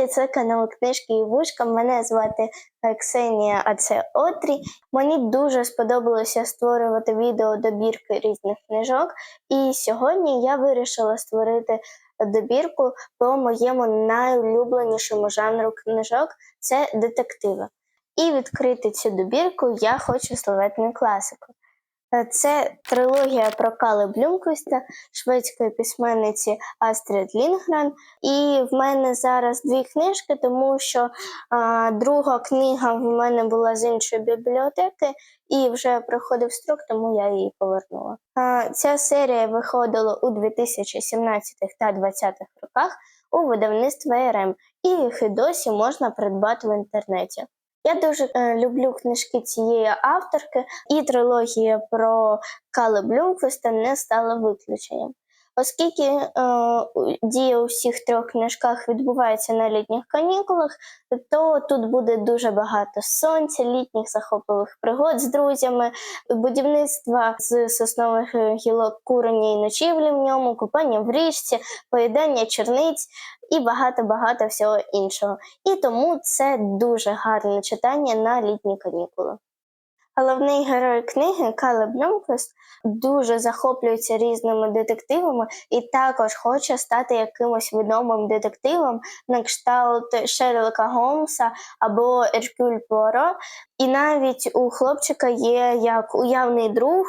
друзі! Це канал Книжки і Вушка. Мене звати Ксенія, а це Отрі. Мені дуже сподобалося створювати відео добірки різних книжок. І сьогодні я вирішила створити добірку по моєму найулюбленішому жанру книжок це детективи. І відкрити цю добірку я хочу словетною класикою. Е, Це трилогія про Кали Блюмквіста, шведської письменниці Астрід Лінгрен. І в мене зараз дві книжки, тому що а, друга книга в мене була з іншої бібліотеки і вже проходив строк, тому я її повернула. А, ця серія виходила у 2017 та 2020 роках у видавництві РМ, і їх і досі можна придбати в інтернеті. Я дуже е, люблю книжки цієї авторки, і трилогія про Кали Блюмквіста не стала виключенням. Оскільки е, дія у всіх трьох книжках відбувається на літніх канікулах, то тут буде дуже багато сонця, літніх захопливих пригод з друзями, будівництва з соснових гілок курення і ночівлі в ньому, купання в річці, поїдання черниць і багато-багато всього іншого. І тому це дуже гарне читання на літні канікули. Головний герой книги Кале Блюмквіст дуже захоплюється різними детективами і також хоче стати якимось відомим детективом на кшталт Шерлока Голмса або Еркюль Пуаро. І навіть у хлопчика є як уявний друг,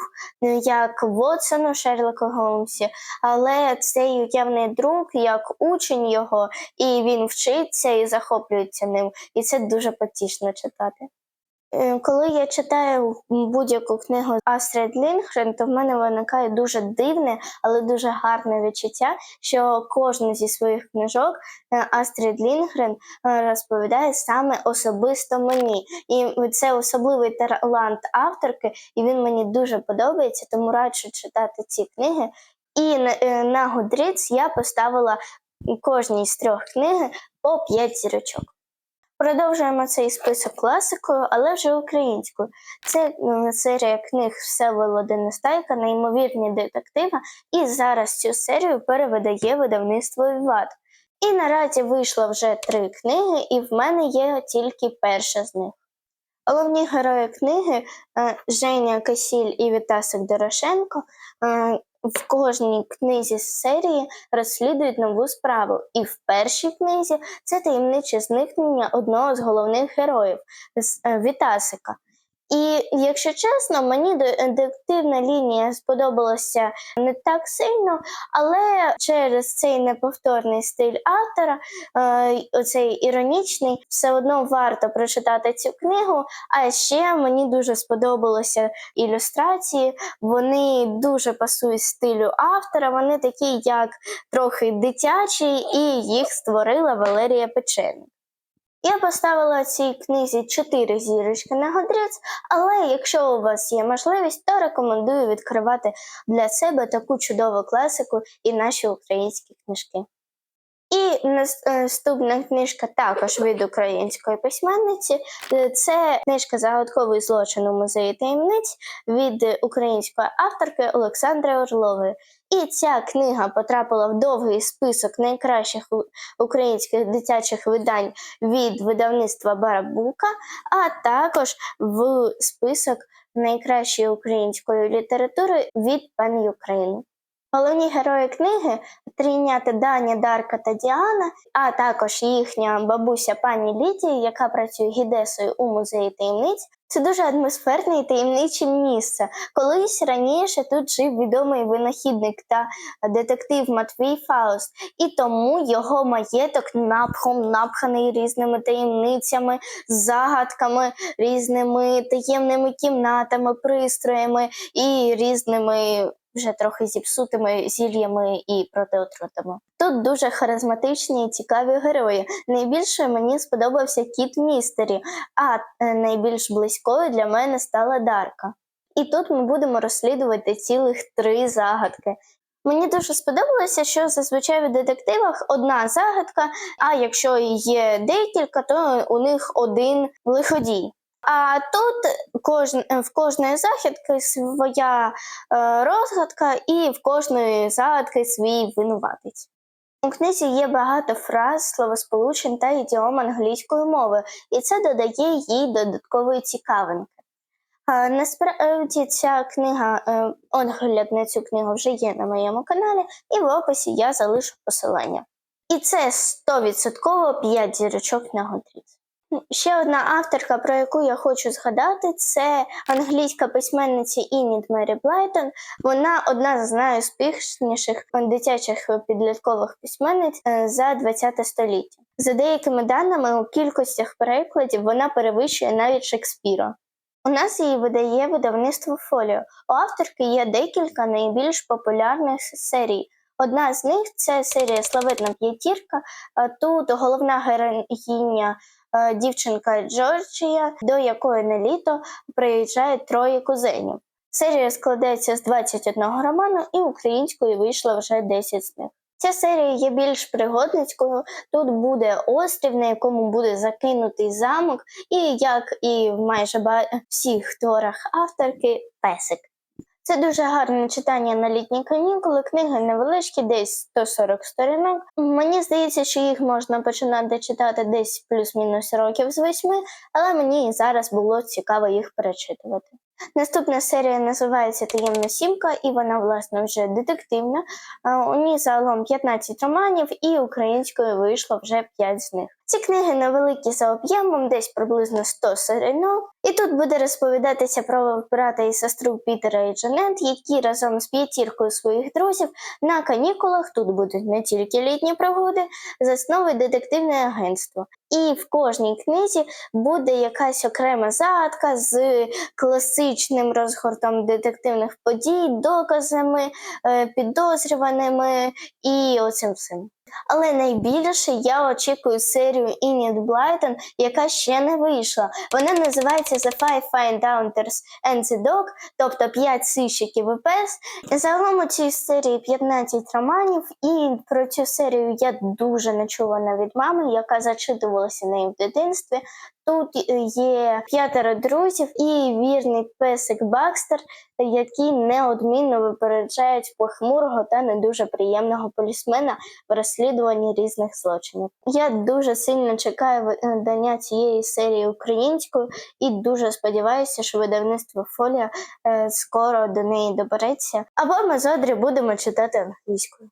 як Вотсон у Шерлоку Голмсі, але цей уявний друг як учень його, і він вчиться і захоплюється ним. І це дуже потішно читати. Е, Коли я читаю будь-яку книгу Астрид Лінгрен, то в мене виникає дуже дивне, але дуже гарне відчуття, що кожну зі своїх книжок е, Астрид Лінгрен е, розповідає саме особисто мені. І це особливий талант авторки, і він мені дуже подобається, тому раджу читати ці книги. І на, Goodreads я поставила кожній з трьох книг по 5 зірочок. Продовжуємо цей список класикою, але вже українською. Це е, серія книг Всеволода Нестайка, неймовірні детектива, і зараз цю серію перевидає видавництво Віват. І наразі вийшло вже три книги, і в мене є тільки перша з них. Головні герої книги е, Женя Касіль і Вітасик Дорошенко е, в кожній книзі з серії розслідують нову справу. І в першій книзі це таємниче зникнення одного з головних героїв з е, Вітасика. І якщо чесно, мені де- детективна лінія сподобалася не так сильно, але через цей неповторний стиль автора, е, оцей іронічний, все одно варто прочитати цю книгу. А ще мені дуже сподобалися ілюстрації. Вони дуже пасують стилю автора. Вони такі, як трохи дитячі, і їх створила Валерія Печеник. Я поставила цій книзі 4 зірочки на Goodreads, але якщо у вас є можливість, то рекомендую відкривати для себе таку чудову класику і наші українські книжки. І е, наступна книжка також від української письменниці. Е, Це книжка Загадковий злочин у музеї таємниць від української авторки Олександри Орлової. І ця книга потрапила в довгий список найкращих українських дитячих видань від видавництва Барабука, а також в список найкращої української літератури від Пан Юкрейн. Головні герої книги трійнята Даня, Дарка та Діана, а також їхня бабуся пані Лідія, яка працює гідесою у музеї таємниць. Це дуже атмосферне і таємниче місце. Колись раніше тут жив відомий винахідник та детектив Матвій Фауст, і тому його маєток напхом напханий різними таємницями, загадками, різними таємними кімнатами, пристроями і різними вже трохи зіпсутими зіллями і протиотрутами. Тут дуже харизматичні і цікаві герої. Найбільше мені сподобався кіт Містері, а е, найбільш близькою для мене стала Дарка. І тут ми будемо розслідувати цілих три загадки. Мені дуже сподобалося, що зазвичай в детективах одна загадка, а якщо є декілька, то у них один лиходій. А тут кожн, в кожної загадки своя е, розгадка, і в кожної загадки свій винуватець. У книзі є багато фраз, словосполучень та ідіом англійської мови, і це додає їй додаткової цікавинки. Насправді ця книга, е, огляд на цю книгу вже є на моєму каналі, і в описі я залишу посилання. І це 100% 5 зірочок на Goodreads. Ну, Ще одна авторка, про яку я хочу згадати, це англійська письменниця Інід Мері Блайтон. Вона одна з найуспішніших дитячих підліткових письменниць е, за ХХ століття. За деякими даними, у кількостях перекладів вона перевищує навіть Шекспіра. У нас її видає видавництво Фоліо. У авторки є декілька найбільш популярних серій. Одна з них це серія Славетна п'ятірка. Е, Тут головна героїня дівчинка Джорджія, до якої на літо приїжджає троє кузенів. Серія складається з 21 роману, і українською вийшло вже 10 з них. Ця серія є більш пригодницькою. Тут буде острів, на якому буде закинутий замок, і як і в майже всіх творах авторки, песик. Це дуже гарне читання на літні канікули. Книги невеличкі, десь 140 сторінок. Мені здається, що їх можна починати читати десь плюс-мінус років з восьми, але мені і зараз було цікаво їх перечитувати. Наступна серія називається Таємна сімка, і вона, власне, вже детективна. У ній загалом 15 романів, і українською вийшло вже 5 з них. Ці книги невеликі за об'ємом, десь приблизно 100 сторінок. І тут буде розповідатися про брата і сестру Пітера і Джанет, які разом з п'ятіркою своїх друзів на канікулах тут будуть не тільки літні пригоди, засновують детективне агентство. І в кожній книзі буде якась окрема загадка з класичним розгортом детективних подій, доказами, е, підозрюваними і оцим всім. Але найбільше я очікую серію Ініт Блайтон, яка ще не вийшла. Вона називається The Five Findounters and the Dog, тобто 5 сищиків і пес. Загалом у цій серії 15 романів, і про цю серію я дуже не чула від мами, яка зачитувалася нею в дитинстві. Тут е, є п'ятеро друзів і вірний песик Бакстер, які неодмінно випереджають похмурого та не дуже приємного полісмена в розслідуванні різних злочинів. Я дуже сильно чекаю видання цієї серії українською і дуже сподіваюся, що видавництво Фолія е, скоро до неї добереться. Або ми з Одрі будемо читати англійською.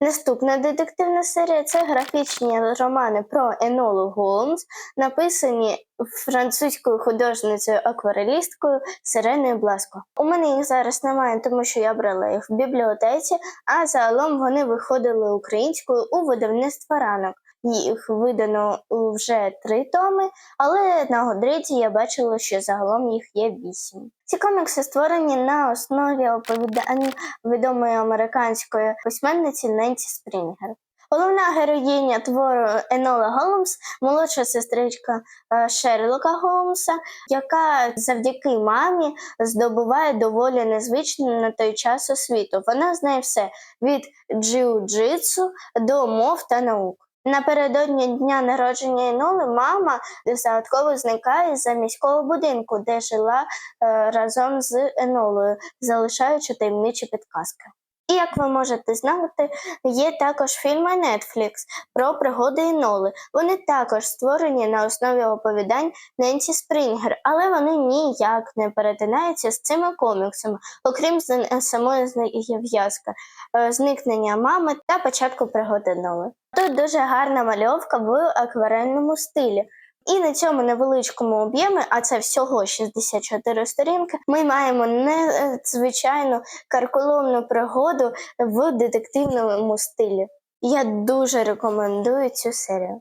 Наступна детективна серія це графічні романи про Енолу Голмс, написані французькою художницею акварелісткою Сиреною Бласко. У мене їх зараз немає, тому що я брала їх в бібліотеці, а загалом вони виходили українською у видавництво ранок. Їх видано вже три томи, але на Годриці я бачила, що загалом їх є вісім. Ці комікси створені на основі оповідань відомої американської письменниці Ненсі Спрінгер. Головна героїня твору Енола Голмс, молодша сестричка е, Шерлока Голмса, яка завдяки мамі здобуває доволі незвичну на той час освіту. Вона знає все від джиу-джитсу до мов та наук. Напередодні дня народження Еноли мама загадково зникає за міського будинку, де жила е, разом з Енолою, залишаючи таємничі підказки. І як ви можете знати, є також фільми Netflix про пригоди Еноли. Вони також створені на основі оповідань Ненсі Спрінгер, але вони ніяк не перетинаються з цими коміксами, окрім самої зв'язки, е, зникнення мами та початку пригод Еноли. Тут дуже гарна мальовка в акварельному стилі. І на цьому невеличкому об'ємі, а це всього 64 сторінки, ми маємо незвичайну карколомну пригоду в детективному стилі. Я дуже рекомендую цю серію.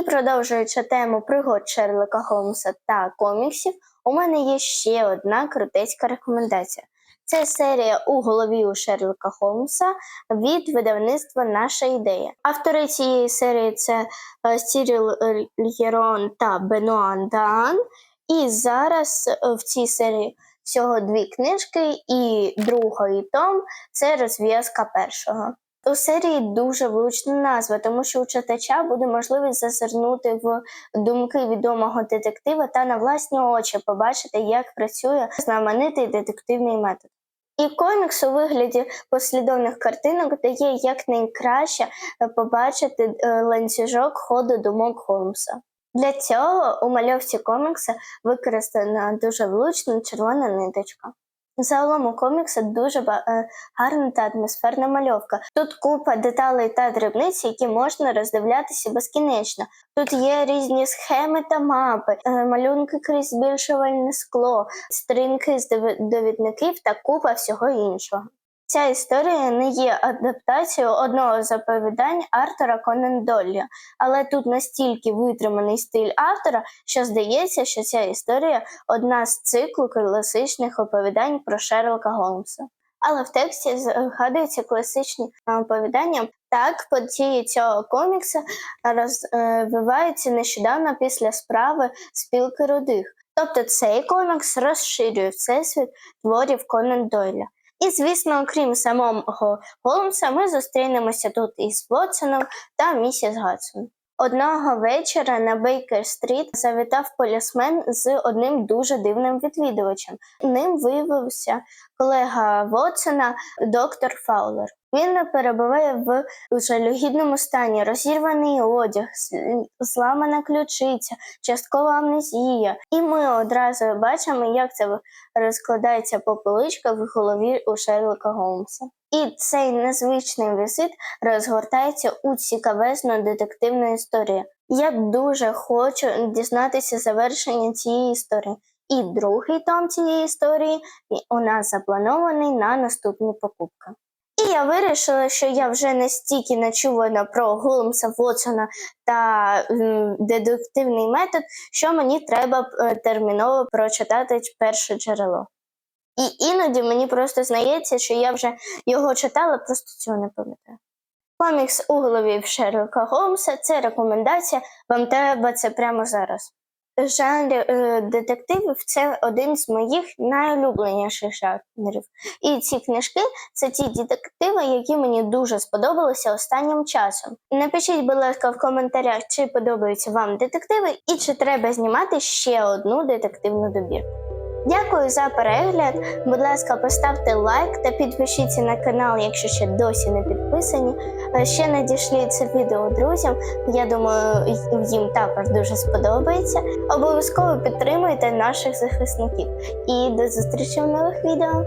І продовжуючи тему пригод Шерлока Холмса та коміксів, у мене є ще одна крутецька рекомендація. Це серія у голові у Шерлока Холмса від видавництва Наша ідея. Автори цієї серії це е, Сіріл е, Л'єрон та Бенуан Дан. І зараз е, в цій серії всього дві книжки, і другий том це розв'язка першого. У серії дуже влучна назва, тому що у читача буде можливість зазирнути в думки відомого детектива та на власні очі побачити, як працює знаменитий детективний метод. І комікс у вигляді послідовних картинок дає якнайкраще е, побачити е, ланцюжок ходу думок Холмса. Для цього у мальовці комікса використана дуже влучна червона ниточка. Загалом у комікса дуже е, гарна та атмосферна мальовка. Тут купа деталей та дрібниць, які можна роздивлятися безкінечно. Тут є різні схеми та мапи, е, малюнки крізь збільшувальне скло, стрінки з довідників та купа всього іншого. Ця історія не є адаптацією одного з оповідань Артура Конан Долля, але тут настільки витриманий стиль автора, що здається, що ця історія одна з циклу класичних оповідань про Шерлока Голмса. Але в тексті згадуються класичні оповідання. Так, події цього комікса розвиваються нещодавно після справи спілки рудих. Тобто цей комікс розширює всесвіт творів Конан Дойля. І, звісно, окрім самого Голмса, ми зустрінемося тут із Вотсоном та місіс Гадсон. Одного вечора на Бейкер-стріт завітав полісмен з одним дуже дивним відвідувачем. Ним виявився колега Вотсона, доктор Фаулер. Він перебуває в жалюгідному стані, розірваний одяг, зламана ключиця, часткова амнезія. І ми одразу бачимо, як це розкладається по поличках в голові у Шерлока Голмса. І цей незвичний візит розгортається у цікавезну детективну історію. Я дуже хочу дізнатися завершення цієї історії. І другий том цієї історії у нас запланований на наступні покупки. І я вирішила, що я вже настільки начувана про Голмса Вотсона та м, дедуктивний метод, що мені треба е, терміново прочитати перше джерело. І іноді мені просто здається, що я вже його читала, просто цього не пам'ятаю. Комікс у голові Шерлока Голмса це рекомендація, вам треба це прямо зараз. Жанр е, детективів це один з моїх найулюбленіших жанрів. І ці книжки це ті детективи, які мені дуже сподобалися останнім часом. Напишіть, будь ласка, в коментарях, чи подобаються вам детективи, і чи треба знімати ще одну детективну добірку. Дякую за перегляд. Будь ласка, поставте лайк та підпишіться на канал, якщо ще досі не підписані. Ще надішліть це відео друзям. Я думаю, їм також дуже сподобається. Обов'язково підтримуйте наших захисників. І до зустрічі в нових відео.